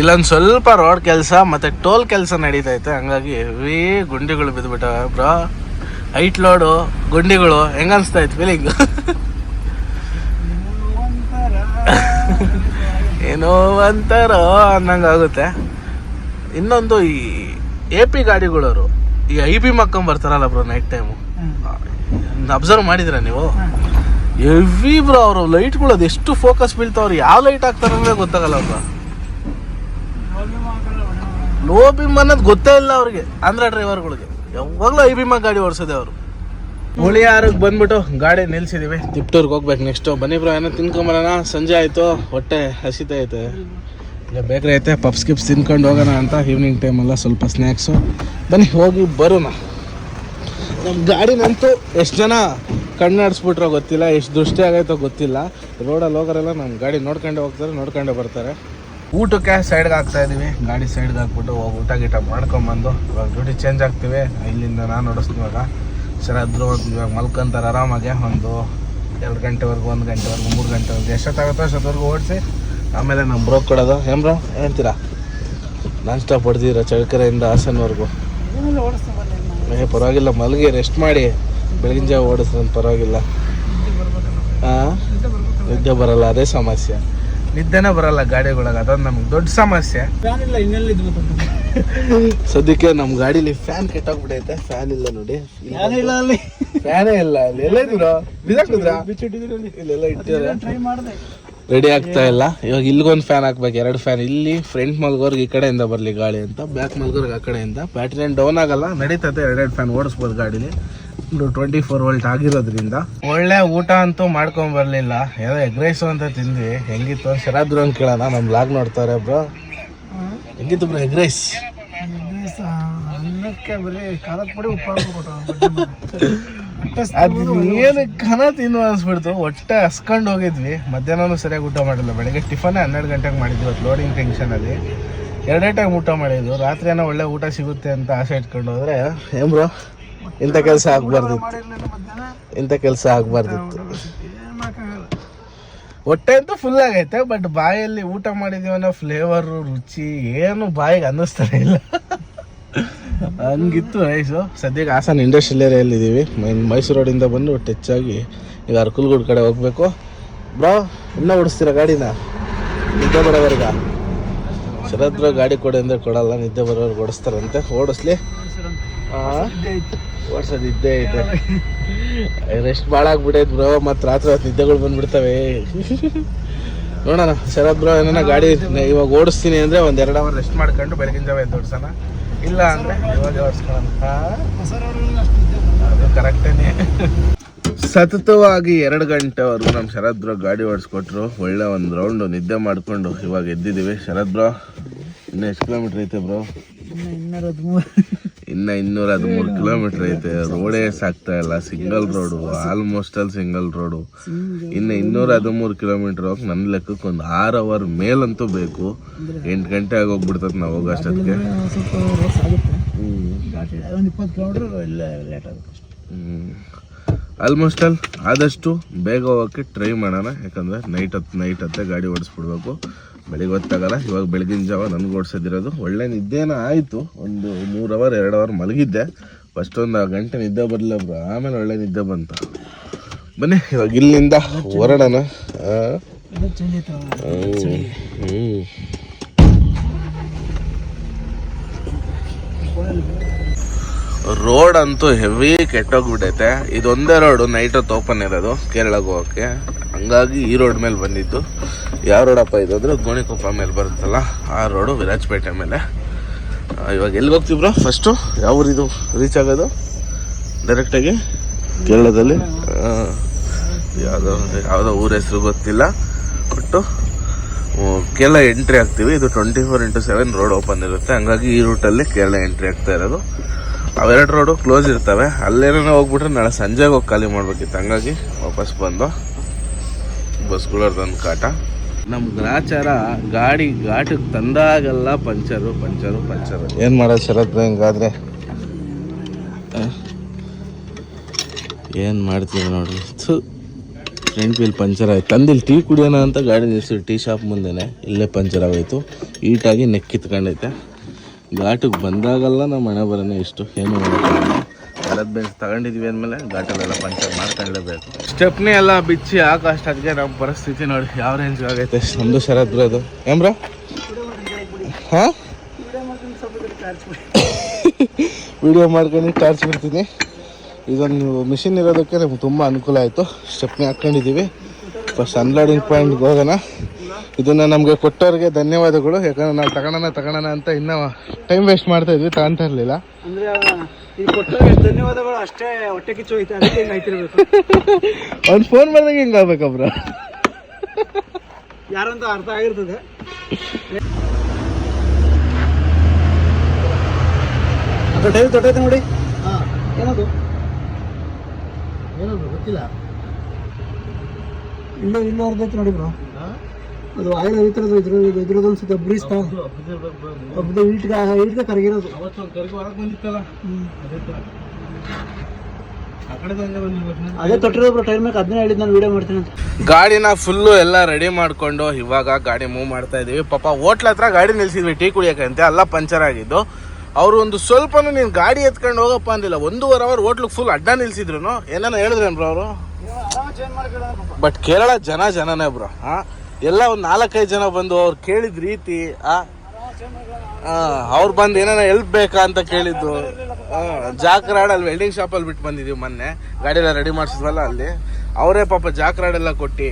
ಇಲ್ಲೊಂದು ಸ್ವಲ್ಪ ರೋಡ್ ಕೆಲಸ, ಮತ್ತೆ ಟೋಲ್ ಕೆಲಸ ನಡೀತೈತೆ. ಹಂಗಾಗಿ ಹೆವಿ ಗುಂಡಿಗಳು ಬಿದ್ದುಬಿಟ್ಟವೆ ಬ್ರೋ ಹೈಟ್ ಲೋಡು ಗುಂಡಿಗಳು, ಹೆಂಗ ಅನ್ಸ್ತಾ ಇತ್ತು ಫೀಲಿಂಗ್ ಒಂಥರ ಏನೋ ಅಂತಾರೋ ಅನ್ನಂಗೆ ಆಗುತ್ತೆ ಇನ್ನೊಂದು ಈ ಎ ಪಿ ಗಾಡಿಗಳವರು ಈ ಐ ಬಿ ಮಕ್ಕೊಂಡ್ ಬರ್ತಾರಲ್ಲ ಬ್ರೋ ನೈಟ್ ಟೈಮು. ಅಬ್ಸರ್ವ್ ಮಾಡಿದ್ರ ನೀವು. ಎವಿ ಬ್ರೋ ಅವರು ಲೈಟ್ಗಳು ಅದು ಎಷ್ಟು ಫೋಕಸ್ ಬೀಳ್ತಾವ್ರು ಯಾವ ಲೈಟ್ ಹಾಕ್ತಾರೆ ಗೊತ್ತಾಗಲ್ಲ ಬ್ರೋ. ಲೋ ಬಿಮ್ ಅನ್ನೋದು ಗೊತ್ತೇ ಇಲ್ಲ ಅವ್ರಿಗೆ ಆಂಧ್ರ ಡ್ರೈವರ್ಗಳಿಗೆ ಯಾವಾಗಲೂ ಐ ಬಿಮ ಗಾಡಿ ಓಡಿಸೋದೆ ಅವರು ಹುಳಿಯಾರಿಗೆ ಬಂದ್ಬಿಟ್ಟು ಗಾಡಿ ನಿಲ್ಸಿದೀವಿ. ತಿಪ್ಟೂರ್ಗೆ ಹೋಗ್ಬೇಕು ನೆಕ್ಸ್ಟು ಬನ್ನಿ ಬ್ರೋ ಏನೋ ತಿನ್ಕೊಂಬರೋಣ. ಸಂಜೆ ಆಯಿತು, ಹೊಟ್ಟೆ ಹಸಿತಾ ಐತೆ. ಇಲ್ಲ, ಬೇಕ್ರೆ ಐತೆ ಪಪ್ಸ್ ಗಿಪ್ಸ್ ತಿನ್ಕೊಂಡು ಹೋಗೋಣ ಅಂತ ಈವ್ನಿಂಗ್ ಟೈಮಲ್ಲ ಸ್ವಲ್ಪ ಸ್ನ್ಯಾಕ್ಸು ಬನ್ನಿ, ಹೋಗಿ ಬರೋಣ. ನಮ್ಮ ಗಾಡಿನಂತೂ ಎಷ್ಟು ಜನ ಕಣ್ಣಾಡಿಸ್ಬಿಟ್ರೋ ಗೊತ್ತಿಲ್ಲ, ಎಷ್ಟು ದೃಷ್ಟಿ ಆಗೈತೋ ಗೊತ್ತಿಲ್ಲ. ರೋಡಲ್ಲಿ ಹೋಗೋರೆಲ್ಲ ನಮ್ಮ ಗಾಡಿ ನೋಡ್ಕೊಂಡೆ ಹೋಗ್ತಾರೆ, ನೋಡ್ಕೊಂಡೆ ಬರ್ತಾರೆ. ಊಟಕ್ಕೆ ಸೈಡ್ಗೆ ಹಾಕ್ತಾ ಇದ್ದೀವಿ ಗಾಡಿ ಸೈಡ್ಗೆ ಹಾಕ್ಬಿಟ್ಟು ಹೋಗಿ ಊಟ ಗೀಟ ಮಾಡ್ಕೊಂಬಂದು. ಇವಾಗ ಡ್ಯೂಟಿ ಚೇಂಜ್ ಆಗ್ತೀವಿ. ಇಲ್ಲಿಂದ ನಾನು ನೋಡಿಸ್ತೀನಿ ಸರಾದ್ರು ಇವಾಗ ಮಲ್ಕೊಂತಾರೆ ಆರಾಮಾಗೆ ಒಂದು ಎರಡು ಗಂಟೆವರೆಗೂ, ಒಂದು ಗಂಟೆವರೆಗೂ, ಮೂರು ಗಂಟೆವರೆಗೂ. ಎಷ್ಟೊತ್ತಾಗುತ್ತೋ ಅಷ್ಟೊತ್ತವರೆಗೂ ಓಡಿಸಿ ಆಮೇಲೆ ನಮ್ಮ ಬ್ರೋಕ್ ಕೊಡೋದು. ಏನು ಬ್ರೋ? ಏನಂತೀರಾ ನಾನ್ ಸ್ಟಾಪ್ ಹೊಡೆದಿರ ಚಳಕರೆಯಿಂದ ಹಾಸನವರೆಗೂ. ಏ, ಪರವಾಗಿಲ್ಲ, ಮಲಗಿ ರೆಸ್ಟ್ ಮಾಡಿ. ಬೆಳಗಿನ ಜಾವ ಓಡಿಸ್ರಂತ ಪರವಾಗಿಲ್ಲ. ಹಾಂ ನಿದ್ದೆ ಬರಲ್ಲ, ಅದೇ ಸಮಸ್ಯೆ. ನಿದ್ದೆನೇ ಬರಲ್ಲ ಗಾಡಿಗಳಾಗ ಅದೊಂದು ನಮ್ಗೆ ದೊಡ್ಡ ಸಮಸ್ಯೆ. ಸದ್ಯಕ್ಕೆ ನಮ್ಮ ಗಾಡಿಲಿ ಫ್ಯಾನ್ ಕೆಟ್ಟೋಗ್ಬಿಟ್ಟೈತೆ ಫ್ಯಾನ್ ಇಲ್ಲ ನೋಡಿ. ಫ್ಯಾನ್ ಇಲ್ಲ ಅಲ್ಲಿ. ಫ್ಯಾನೇ ಇಲ್ಲ ಅಲ್ಲಿ. ಎಲ್ಲ ಇದ್ರು ಬಿಸಾಕಿದ್ರ ಇಲ್ಲೆಲ್ಲ ಇಟ್ಟಿದ್ದಾರೆ ಟ್ರೈ ಮಾಡಿದೆ. ರೆಡಿ ಆಗ್ತಾ ಇಲ್ಲ. ಇವಾಗ ಇಲ್ಲಿಗೊಂದು ಫ್ಯಾನ್ ಹಾಕ್ಬೇಕು. ಎರಡು ಫ್ಯಾನ್ ಇಲ್ಲಿ ಫ್ರಂಟ್ ಮಲ್ಗೋರ್ಗೆ ಈ ಕಡೆಯಿಂದ ಬರಲಿ ಗಾಳಿ ಅಂತ ಬ್ಯಾಕ್ ಮಲ್ಗೋರ್ಗೆ ಆ ಕಡೆಯಿಂದ. ಬ್ಯಾಟ್ರಿ ಏನು ಡೌನ್ ಆಗಲ್ಲ ನಡೀತದೆ ಎರಡೆರಡು ಫ್ಯಾನ್ ಓಡಿಸ್ಬೋದು ಗಾಡಿಲಿ. ಟ್ವೆಂಟಿ ಫೋರ್ ವೋಲ್ಟ್ ಆಗಿರೋದ್ರಿಂದ. ಒಳ್ಳೆ ಊಟ ಅಂತೂ ಮಾಡ್ಕೊಂಡ್ ಬರ್ಲಿಲ್ಲ. ಏನೋ ಎಗ್ ರೈಸು ಅಂತ ತಿಂದ್ವಿ. ಹೆಂಗಿತ್ತು ಶರಾದ್ರು ಅಂತ ಕೇಳೋಣ. ನಮ್ಮ ಲಾಗ್ ನೋಡ್ತಾರೆ ಬ್ರೋ. ಹೆಂಗಿತ್ತು ಬ್ರೋ? ಎಗ್ ರೈಸ್ ಅನ್ನಕ್ಕೆ ಬರೀ ಪುಡಿ ಉಪ್ಪು ಏನು ಕನ ತಿನ್ನು ಅನ್ಸ್ಬಿಡ್ತು. ಒಟ್ಟೆ ಹಸ್ಕೊಂಡು ಹೋಗಿದ್ವಿ. ಮಧ್ಯಾಹ್ನನೂ ಸರಿಯಾಗಿ ಊಟ ಮಾಡಿಲ್ಲ. ಬೆಳಗ್ಗೆ ಟಿಫನ್ ಹನ್ನೆರಡು ಗಂಟೆಗೆ ಮಾಡಿದ್ವಿ ಇವತ್ತು ಲೋಡಿಂಗ್ ಟೆನ್ಷನ್ ಅಲ್ಲಿ. ಎರಡೇ ಟೈಮ್ ಊಟ ಮಾಡಿದ್ವಿ ರಾತ್ರಿ ಏನೋ ಒಳ್ಳೆ ಊಟ ಸಿಗುತ್ತೆ ಅಂತ ಆಸೆ ಇಟ್ಕೊಂಡು ಹೋದ್ರೆ, ಏನ್ ಬ್ರೋ? ಇಂಥ ಕೆಲಸ ಆಗಬಾರ್ದಿತ್ತು. ಇಂಥ ಕೆಲಸ ಆಗ್ಬಾರ್ದಿತ್ತು. ಹೊಟ್ಟೆ ಅಂತೂ ಫುಲ್ ಆಗೈತೆ ಬಟ್ ಬಾಯಲ್ಲಿ ಊಟ ಮಾಡಿದೀವನ ಫ್ಲೇವರ್ ರುಚಿ ಏನು ಬಾಯಿಗೆ ಅನ್ನಿಸ್ತಾರೆ ಇಲ್ಲ. ಹಂಗಿತ್ತು ರೈಸು ಸದ್ಯಕ್ಕೆ ಹಾಸನ ಇಂಡಸ್ಟ್ರಿಯಲ್ ಏರಿಯಲ್ಲಿ ಇದ್ದೀವಿ ಮೈಸೂರು ರೋಡಿಂದ ಬಂದು ಟಚ್ ಆಗಿ ಈಗ ಅರ್ಕುಲ್ಗೂಡ್ ಕಡೆ ಹೋಗ್ಬೇಕು. ಬ್ರೋ ಇನ್ನೂ ಓಡಿಸ್ತೀರಾ ಗಾಡಿನ? ನಿದ್ದೆ ಬರೋವರೆಗ? ಶರದ್ರ ಗಾಡಿ ಕೊಡಿ ಅಂದರೆ ಕೊಡಲ್ಲ ನಿದ್ದೆ ಬರೋವರೆಗೆ ಓಡಿಸ್ತಾರಂತೆ. ಓಡಿಸ್ಲಿ. ಓಡಿಸೋದು ಇದ್ದೇ ಐತೆ. ರೆಸ್ಟ್ ಭಾಳ ಆಗ್ಬಿಟ್ಟೈತೆ ಬ್ರೋ ಮತ್ತು ರಾತ್ರಿ ಹೊತ್ತು ನಿದ್ದೆಗಳು ಬಂದ್ಬಿಡ್ತವೆ. ನೋಡೋಣ, ಶರತ್ ಬ್ರೋ ಏನಾರ ಗಾಡಿ ಇವಾಗ ಓಡಿಸ್ತೀನಿ ಅಂದರೆ ಒಂದು ಎರಡು ಅವರ್ ರೆಸ್ಟ್ ಮಾಡ್ಕೊಂಡು ಬೆಳಗಿನ ಜಾವ ಎದ್ದು ಓಡಿಸೋಣ. ಇಲ್ಲ ಅಂದರೆ ಇವಾಗ ಅದು ಕರೆಕ್ಟೇನೆ ಸತತವಾಗಿ ಎರಡು ಗಂಟೆವರೆಗೂ ನಮ್ಮ ಶರತ್ ಬ್ರೋ ಗಾಡಿ ಓಡಿಸ್ಕೊಟ್ರು. ಒಳ್ಳೆ ಒಂದು ರೌಂಡು ನಿದ್ದೆ ಮಾಡಿಕೊಂಡು ಇವಾಗ ಎದ್ದಿದ್ದೀವಿ ಶರತ್ ಬ್ರೋ, ಇನ್ನೂ ಎಷ್ಟು ಕಿಲೋಮೀಟ್ರ್ ಐತೆ ಬ್ರೋ? ಇನ್ನೂ ಇನ್ನೂರ ಹದಿಮೂರು. ಇನ್ನ ಇನ್ನೂರ ಹದಿಮೂರು ಕಿಲೋಮೀಟರ್ ಐತೆ. ರೋಡೇ ಸಾಕ್ತಾ ಇಲ್ಲ. ಸಿಂಗಲ್ ರೋಡು ಆಲ್ಮೋಸ್ಟ್ ಅಲ್ಲಿ ಸಿಂಗಲ್ ರೋಡು. ಇನ್ನು ಇನ್ನೂರ ಹದಿಮೂರು ಕಿಲೋಮೀಟರ್ ಹೋಗಿ ನನ್ನ ಲೆಕ್ಕಕ್ಕೆ ಒಂದು ಆರ್ ಅವರ್ ಮೇಲಂತೂ ಬೇಕು. ಎಂಟು ಗಂಟೆ ಆಗೋಗ್ಬಿಡ್ತದೆ ನಾವು ಹೋಗೋ ಅಷ್ಟೊತ್ತಿಗೆ. ಸ್ವಲ್ಪ ರೇಸ್ ಆಗುತ್ತೆ ಘಾಟಿ ಒಂದು ಇಪ್ಪತ್ತು ಕಿಲೋಮೀಟ್ರ್ ಇಲ್ಲ ಲೇಟ್ ಆಗುತ್ತೆ ಅಷ್ಟೇ ಆಲ್ಮೋಸ್ಟ್ ಅಲ್ಲಿ ಆದಷ್ಟು ಬೇಗ ಹೋಗೋಕ್ಕೆ ಟ್ರೈ ಮಾಡೋಣ. ಯಾಕಂದರೆ ನೈಟ್ ಹತ್ತು ನೈಟ್ ಹತ್ತೆ ಗಾಡಿ ಓಡಿಸ್ಬಿಡ್ಬೇಕು. ಬೆಳಿಗ್ಗೆ ಹೊತ್ತಾಗಲ್ಲ, ಇವಾಗ ಬೆಳಗಿನ ಜಾವ ನನಗೆ ಓಡಿಸೋದಿರೋದು. ಒಳ್ಳೆ ನಿದ್ದೆನ ಆಯಿತು. ಒಂದು ಮೂರು ಅವರ್ ಎರಡು ಅವರ್ ಮಲಗಿದ್ದೆ. ಫಸ್ಟ್ ಒಂದು ಗಂಟೆ ನಿದ್ದೆ ಬರಲಿಲ್ಲ ಬ್ರೋ. ಆಮೇಲೆ ಒಳ್ಳೆ ನಿದ್ದೆ ಬಂತು. ಬನ್ನಿ, ಇವಾಗ ಇಲ್ಲಿಂದ ಹೊರಡೋಣ. ರೋಡ್ ಅಂತೂ ಹೆವಿ ಕೆಟ್ಟೋಗ್ಬಿಟ್ಟೈತೆ ಇದೊಂದೇ ರೋಡು, ನೈಟ್ ಹೊತ್ತು ಓಪನ್ ಇರೋದು ಕೇರಳಕ್ಕೆ ಹೋಗೋಕ್ಕೆ ಹಂಗಾಗಿ ಈ ರೋಡ್ ಮೇಲೆ ಬಂದಿದ್ದು. ಯಾವ ರೋಡಪ್ಪ ಇದು ಅಂದರೆ ಗೋಣಿಕೊಪ್ಪ ಮೇಲೆ ಬರುತ್ತಲ್ಲ, ಆ ರೋಡು ವಿರಾಜಪೇಟೆ ಮೇಲೆ. ಇವಾಗ ಎಲ್ಲಿ ಹೋಗ್ತೀವಿ ಬ್ರೋ? ಫಸ್ಟು ಯಾವ ಊರಿದು? ರೀಚ್ ಆಗೋದು? ಡೈರೆಕ್ಟಾಗಿ ಕೇರಳದಲ್ಲಿ? ಯಾವುದೋ ಯಾವುದೋ ಊರ ಹೆಸರು ಗೊತ್ತಿಲ್ಲ. ಬಟ್ಟು ಕೇರಳ ಎಂಟ್ರಿ ಆಗ್ತೀವಿ. ಇದು twenty four into seven road open ಇರುತ್ತೆ. ಹಂಗಾಗಿ ಈ ರೂಟಲ್ಲಿ ಕೇರಳ ಎಂಟ್ರಿ ಆಗ್ತಾ ಇರೋದು. ಅವೆರಡು ರೋಡು ಕ್ಲೋಸ್ ಇರ್ತವೆ. ಅಲ್ಲೇನೋ ಹೋಗ್ಬಿಟ್ರೆ ನಾಳೆ ಸಂಜೆಗೆ ಹೋಗಿ ಖಾಲಿ ಮಾಡಬೇಕಿತ್ತು. ಹಂಗಾಗಿ ವಾಪಸ್ ಬಂದು ಬಸ್ಗಳವ್ರದ್ದೊಂದು ಕಾಟ. ನಮ್ಮ ಗ್ರಾಚಾರ ಗಾಡಿ ಘಾಟಿಗೆ ತಂದಾಗಲ್ಲ ಪಂಚರು ಪಂಚರು ಪಂಚರು. ಏನು ಮಾಡೋದು ಶರತ್ ಹಿಂಗಾದ್ರೆ? ಏನು ಮಾಡ್ತೀವಿ ನೋಡಿ ಫ್ರೆಂಟ್ ಫ್ರಂಟ್ ವೀಲ್ ಪಂಚರ್ ಆಯ್ತು. ತಂದಿಲ್ಲಿ ಟೀ ಕುಡಿಯೋಣ ಅಂತ ಗಾಡಿ ನಿಲ್ಸಿ ಟೀ ಶಾಪ್ ಮುಂದೆನೆ. ಇಲ್ಲೇ ಪಂಚರ್ ಆಗೋಯ್ತು. ಈಟಾಗಿ ನೆಕ್ಕಿತ್ಕೊಂಡೈತೆ. ಘಾಟಿಗೆ ಬಂದಾಗಲ್ಲ ನಮ್ಮ ಮನೆ ಬರೋಣ ಇಷ್ಟು. ಏನು ಮಾಡೋಕ್ಕಾಗಲ್ಲ ಎಲ್ಲದ ಬೆಂಚ್ ತಗೊಂಡಿದ್ವಿ ಅಂದಮೇಲೆ ಘಾಟಲೆಲ್ಲ ಪಂಚರ್ ಮಾಡ್ಕೊಳ್ಳೇಬೇಕು ಸ್ಟೆಪ್ನೇ ಎಲ್ಲ ಬಿಚ್ಚಿ ಹಾಕೋ ಅದಕ್ಕೆ ನಮ್ಮ ಪರಿಸ್ಥಿತಿ ನೋಡಿ ಯಾವ ರೇಂಜ್ ಆಗೈತೆ. ನಮ್ಮದು ಶರತ್ ಅದು ಏನ್ ಬ್ರೋ? ಹಾಂ? ವಿಡಿಯೋ ಮಾಡ್ಕೊಂಡು ಟಾರ್ಚ್ ಬಿಡ್ತೀನಿ. ಇದೊಂದು ಮಿಷಿನ್ ಇರೋದಕ್ಕೆ ನಮ್ಗೆ ತುಂಬ ಅನುಕೂಲ ಆಯಿತು. ಸ್ಟೆಪ್ನೇ ಹಾಕ್ಕೊಂಡಿದ್ದೀವಿ ಫಸ್ಟ್ ಅನ್ಲೋಡಿಂಗ್ ಪಾಯಿಂಟ್ಗೆ ಹೋಗೋಣ. ಇದನ್ನು ನಮಗೆ ಕೊಟ್ಟವ್ರಿಗೆ ಧನ್ಯವಾದಗಳು. ಯಾಕಂದ್ರೆ ನಾವು ತಗೋಣ ತಗೋಣ ಅಂತ ಇನ್ನೂ ಟೈಮ್ ವೇಸ್ಟ್ ಮಾಡ್ತಾ ಇದ್ವಿ ತಗೊಂತಾ ಇರಲಿಲ್ಲ. ಅಂದ್ರೆ ಈ ಕೊಟ್ಟವ್ರಿಗೆ ಧನ್ಯವಾದಗಳು ಅಷ್ಟೇ ಹೊಟ್ಟೆ ಕಿಚ್ಚು ಅವ್ನು ಫೋನ್ ಮಾಡಿದಾಗ ಹಿಂಗೆ ಆಗ್ಬೇಕಬ್ರ. ಯಾರಂತ ಅರ್ಥ ಆಗಿರ್ತದೆ. ಅದು ಟೈಮ್ ನೋಡಿ. ನೋಡಿ ಏನದು? ಏನದು ಗೊತ್ತಿಲ್ಲ. ಇನ್ನೂ ಇನ್ನೂ ಅರ್ಧೈತೆ ನೋಡಿ ಬ್ರೋ. ಅದು ಆಯಿಲ್ ಹರಿತಿರೋದು ಒಂದು ಇದ್ರದ್ದು ಅನ್ಸುತ್ತೆ ಬ್ರೀಸ್ ಒಬ್ಬದು ಈಟ್ಗೆ ಈಟ್ಗೆ ಕರಗಿರೋದು. ಅದೇ ತೊಟ್ಟಿರೋ ಬ್ರೋ ಟೈರ್ ಮೇಲೆ ಅದನ್ನೇ ಹೇಳಿದ್ ನಾನು ವಿಡಿಯೋ ಮಾಡ್ತೀನಿ ಅಂತ. ಗಾಡಿನ ಫುಲ್ಲು ಎಲ್ಲ ರೆಡಿ ಮಾಡ್ಕೊಂಡು ಇವಾಗ ಗಾಡಿ ಮೂವ್ ಮಾಡ್ತಾ ಇದೀವಿ. ಪಾಪ ಹೋಟ್ಲ ಹತ್ರ ಗಾಡಿ ನಿಲ್ಸಿದ್ವಿ ಟೀ ಕುಡಿಯೋಕಂತೆ ಎಲ್ಲ ಪಂಚರ್ ಆಗಿದ್ದು. ಅವರು ಒಂದು ಸ್ವಲ್ಪನೂ ನೀನು ಗಾಡಿ ಎತ್ಕೊಂಡು ಹೋಗಪ್ಪ ಅಂದಿಲ್ಲ. ಒಂದೂವರೆ ಅವರ್ ಹೋಟ್ಲಿಗೆ ಫುಲ್ ಅಡ್ಡ ನಿಲ್ಸಿದ್ರು ಏನಾನ ಹೇಳಿದ್ರೇನು ಬ್ರೋ ಅವರು? ಬಟ್ ಕೇರಳ ಜನ ಜನನೇ ಬ್ರೋ ಹಾ? ಎಲ್ಲ ಒಂದು ನಾಲ್ಕೈದು ಜನ ಬಂದು ಅವ್ರು ಕೇಳಿದ ರೀತಿ, ಆ ಅವ್ರು ಬಂದು ಏನಾರ ಹೆಲ್ಪ್ ಬೇಕಾ ಅಂತ ಕೇಳಿದ್ದು. ಜಾಕ್ರಾಡಲ್ಲಿ ವೆಲ್ಡಿಂಗ್ ಶಾಪಲ್ಲಿ ಬಿಟ್ಟು ಬಂದಿದ್ದೀವಿ ಮೊನ್ನೆ. ಗಾಡಿ ಎಲ್ಲ ರೆಡಿ ಮಾಡಿಸಿದ್ವಲ್ಲ ಅಲ್ಲಿ. ಅವರೇ ಪಾಪ ಜಾಕ್ರಾಡ್ ಎಲ್ಲ ಕೊಟ್ಟು.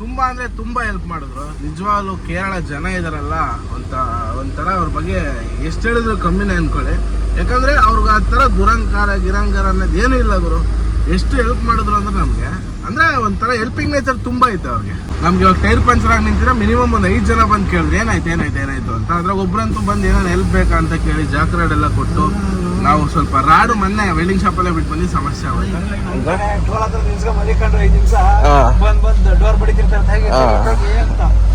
ತುಂಬಾ ಅಂದ್ರೆ ತುಂಬಾ ಹೆಲ್ಪ್ ಮಾಡಿದ್ರು. ನಿಜವಾಗ್ಲೂ ಕೇರಳ ಜನ ಇದಾರಲ್ಲ ಅಂತ, ಒಂಥರ ಅವ್ರ ಬಗ್ಗೆ ಎಷ್ಟು ಹೇಳಿದ್ರು ಕಮ್ಮಿನೇ ಅನ್ಕೊಳ್ಳಿ. ಯಾಕಂದ್ರೆ ಅವ್ರಿಗೆ ಆ ಥರ ದುರಂಕಾರ, ಗಿರಂಕಾರ ಅನ್ನೋದು ಏನೂ ಇಲ್ಲ ಗುರು. ಎಷ್ಟು ಹೆಲ್ಪ್ ಮಾಡಿದ್ರು ಅಂದ್ರೆ ನಮಗೆ. ಅಂದ್ರೆ ಒಂಥರ ಹೆಲ್ಪಿಂಗ್ ನೇಚರ್ ತುಂಬಾ ಇತ್ತು ಅವ್ರಿಗೆ. ನಮ್ಗೆ ಇವಾಗ ಟೈರ್ ಪಂಚರ್ ಆಗಿ ನಿಂತಿರ ಮಿನಿಮಮ್ ಒಂದು ಐದು ಜನ ಬಂದು ಕೇಳಿದ್ರು ಏನಾಯ್ತು ಏನಾಯ್ತು ಏನಾಯ್ತು ಅಂತ. ಅದ್ರಾಗ ಒಬ್ರಂತೂ ಬಂದು ಏನಾದ್ರು ಹೆಲ್ಪ್ ಬೇಕಾ ಅಂತ ಕೇಳಿ ಜಾಕ್ರಾಡ್ ಎಲ್ಲ ಕೊಟ್ಟು ನಾವು ಸ್ವಲ್ಪ ರಾಡು ಮೊನ್ನೆ ವೆಲ್ಡಿಂಗ್ ಶಾಪಲ್ಲೇ ಬಿಟ್ಟು ಬಂದು ಸಮಸ್ಯೆ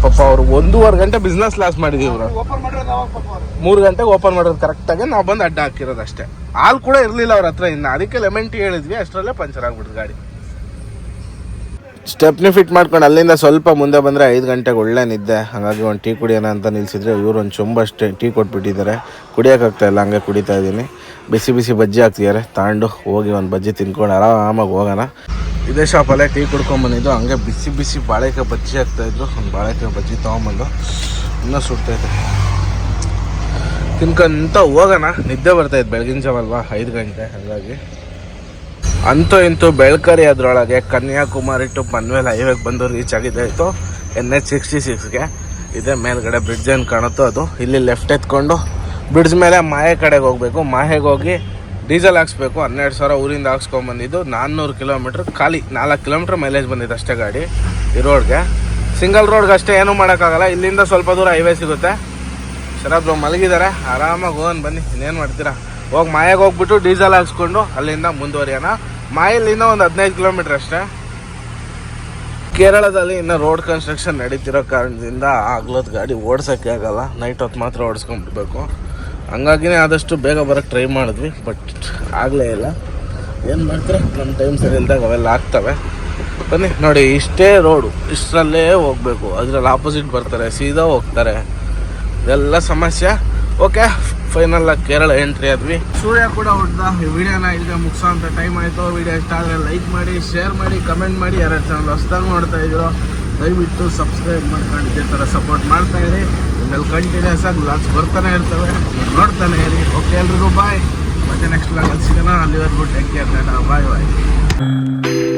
ಪಾಪ ಅವ್ರು ಒಂದೂವರೆ ಗಂಟೆ ಬಿಸ್ನೆಸ್ ಲಾಸ್ ಮಾಡಿದೀವ್ರು. ಮೂರು ಗಂಟೆಗೆ ಓಪನ್ ಮಾಡೋದು ಕರೆಕ್ಟಾಗಿ ನಾವು ಬಂದು ಅಡ್ಡ ಹಾಕಿರೋದು ಅಷ್ಟೇ. ಹಾಲು ಕೂಡ ಇರಲಿಲ್ಲ ಅವ್ರ ಹತ್ರ ಇನ್ನ. ಅದಕ್ಕೆ ಲೆಮನ್ ಟೀ ಹೇಳಿದ್ವಿ ಅಷ್ಟರಲ್ಲೇ ಪಂಚರ್ ಆಗ್ಬಿಡ್ತು ಗಾಡಿ. ಸ್ಟೆಪ್ನಿ ಫಿಟ್ ಮಾಡ್ಕೊಂಡು ಅಲ್ಲಿಂದ ಸ್ವಲ್ಪ ಮುಂದೆ ಬಂದರೆ ಐದು ಗಂಟೆಗೆ ಒಳ್ಳೆ ನಿದ್ದೆ. ಹಾಗಾಗಿ ಒಂದು ಟೀ ಕುಡಿಯೋಣ ಅಂತ ನಿಲ್ಸಿದ್ರೆ ಇವರು ಒಂದು ಚೊಂಬಷ್ಟೇ ಟೀ ಕೊಟ್ಬಿಟ್ಟಿದ್ದಾರೆ. ಕುಡಿಯೋಕ್ಕಾಗ್ತಾಯಿಲ್ಲ ಹಂಗೆ ಕುಡಿತಾ ಇದ್ದೀನಿ. ಬಿಸಿ ಬಿಸಿ ಬಜ್ಜಿ ಹಾಕ್ತಿದ್ದಾರೆ. ತಾಂಡು ಹೋಗಿ ಒಂದು ಬಜ್ಜಿ ತಿನ್ಕೊಂಡು ಆರಾಮಾಗಿ ಹೋಗೋಣ. ಇದೇ ಶಾಪಲ್ಲೇ ಟೀ ಕುಡ್ಕೊಂಬಂದಿದ್ದು ಹಂಗೆ ಬಿಸಿ ಬಿಸಿ ಬಾಳೆಕಾಯಿ ಬಜ್ಜಿ ಹಾಕ್ತಾಯಿದ್ರು ಒಂದು ಬಾಳೆಕಾಯಿ ಬಜ್ಜಿ ತೊಗೊಂಬಂದು ಇನ್ನೂ ಸುಡ್ತೈತೆ ತಿನ್ಕೊಂತ ಹೋಗೋಣ. ನಿದ್ದೆ ಬರ್ತಾಯಿದ್ದು ಬೆಳಗಿನ ಜಾವ ಅಲ್ವಾ? ಐದು ಗಂಟೆ. ಹಾಗಾಗಿ ಅಂತೂ ಇಂತೂ ಬೆಳ್ಕರಿ ಅದರೊಳಗೆ ಕನ್ಯಾಕುಮಾರಿ ಟು ಪನ್ವೇಲ್ ಹೈವೇಗೆ ಬಂದು ರೀಚ್ ಆಗಿದೆ. ಇತ್ತು ಎನ್ ಎಚ್ ಸಿಕ್ಸ್ಟಿ ಸಿಕ್ಸ್ಗೆ ಇದೇ ಮೇಲ್ಗಡೆ ಬ್ರಿಡ್ಜ್ ಏನು ಕಾಣುತ್ತೋ ಅದು. ಇಲ್ಲಿ ಲೆಫ್ಟ್ ಎತ್ಕೊಂಡು ಬ್ರಿಡ್ಜ್ ಮೇಲೆ ಮಾಹೆ ಕಡೆಗೆ ಹೋಗಬೇಕು. ಮಾಹೆಗೆ ಹೋಗಿ ಡೀಸೆಲ್ ಹಾಕ್ಸ್ಬೇಕು. ಹನ್ನೆರಡು ಸಾವಿರ ಊರಿಂದ ಹಾಕ್ಸ್ಕೊಂಬಂದಿದ್ದು ನಾನ್ನೂರು ಕಿಲೋಮೀಟ್ರ್ ಖಾಲಿ ನಾಲ್ಕು ಕಿಲೋಮೀಟ್ರ್ ಮೈಲೇಜ್ ಬಂದಿದೆ ಅಷ್ಟೇ ಗಾಡಿ ಈ ರೋಡ್ಗೆ ಸಿಂಗಲ್ ರೋಡ್ಗೆ ಅಷ್ಟೇ ಏನೂ ಮಾಡೋಕ್ಕಾಗಲ್ಲ. ಇಲ್ಲಿಂದ ಸ್ವಲ್ಪ ದೂರ ಹೈವೇ ಸಿಗುತ್ತೆ. ಶರಬ್ರು ಮಲಗಿದ್ದಾರೆ. ಆರಾಮಾಗಿ ಹೋಗೋಣ ಬನ್ನಿ. ಇನ್ನೇನು ಮಾಡ್ತೀರಾ? ಹೋಗಿ ಮಾಯಾಗೆ ಹೋಗ್ಬಿಟ್ಟು ಡೀಸೆಲ್ ಹಾಕ್ಸ್ಕೊಂಡು ಅಲ್ಲಿಂದ ಮುಂದುವರಿಯೋಣ. ಮಾಯಲ್ಲಿಂದ ಒಂದು ಹದಿನೈದು ಕಿಲೋಮೀಟ್ರ್ ಅಷ್ಟೇ. ಕೇರಳದಲ್ಲಿ ಇನ್ನು ರೋಡ್ ಕನ್ಸ್ಟ್ರಕ್ಷನ್ ನಡೀತಿರೋ ಕಾರಣದಿಂದ ಆಗ್ಲೋದ್ ಗಾಡಿ ಓಡ್ಸೋಕ್ಕೆ ಆಗಲ್ಲ. ನೈಟ್ ಹೊತ್ತು ಮಾತ್ರ ಓಡಿಸ್ಕೊಂಡ್ಬಿಡ್ಬೇಕು. ಹಂಗಾಗಿನೇ ಆದಷ್ಟು ಬೇಗ ಬರೋಕ್ಕೆ ಟ್ರೈ ಮಾಡಿದ್ವಿ ಬಟ್ ಆಗಲೇ ಇಲ್ಲ. ಏನು ಮಾಡ್ತಾರೆ? ನಮ್ಮ ಟೈಮ್ ಸರಿ ಇಲ್ದಾಗ ಅವೆಲ್ಲ ಆಗ್ತವೆ. ಬನ್ನಿ, ನೋಡಿ, ಇಷ್ಟೇ ರೋಡು ಇಷ್ಟರಲ್ಲೇ ಹೋಗಬೇಕು. ಅದರಲ್ಲಿ ಆಪೋಸಿಟ್ ಬರ್ತಾರೆ, ಸೀದಾ ಹೋಗ್ತಾರೆ. ಇದೆಲ್ಲ ಸಮಸ್ಯೆ. ಓಕೆ ಫೈನಲ್ ಆಗಿ ಕೇರಳ ಎಂಟ್ರಿ ಆದ್ವಿ. ಸೂರ್ಯ ಕೂಡ ಹೊಡೆದ ವಿಡಿಯೋನ ಇಲ್ಲಿಗೆ ಮುಗಿಸೋ ಅಂತ ಟೈಮ್ ಆಯಿತು. ವಿಡಿಯೋ ಇಷ್ಟ ಆದರೆ ಲೈಕ್ ಮಾಡಿ ಶೇರ್ ಮಾಡಿ ಕಮೆಂಟ್ ಮಾಡಿ. ಯಾರ್ಯಾರು ಚಾನಲ್ ಹೊಸ್ದಾಗಿ ನೋಡ್ತಾ ಇದ್ರು ದಯವಿಟ್ಟು ಸಬ್ಸ್ಕ್ರೈಬ್ ಮಾಡ್ಕೊಂಡು ಇದೇ ಥರ ಸಪೋರ್ಟ್ ಮಾಡ್ತಾ ಇರಿ. ನಾವು ಕಂಟಿನ್ಯೂಸ್ ಆಗಿ ಲಾಸ್ ಬರ್ತಾನೆ ಇರ್ತವೆ. ನೋಡ್ತಾನೆ ಇರಿ. ಓಕೆ ಎಲ್ರಿಗೂ ಬಾಯ್ ಮತ್ತೆ ನೆಕ್ಸ್ಟ್ ಬ್ಲಾಗ್ ಸಿಗೋಣ. ಅಲ್ಲಿವರೆಗೂ ಟೇಕ್ ಕೇರ್ ಬಾಯ್ ಬಾಯ್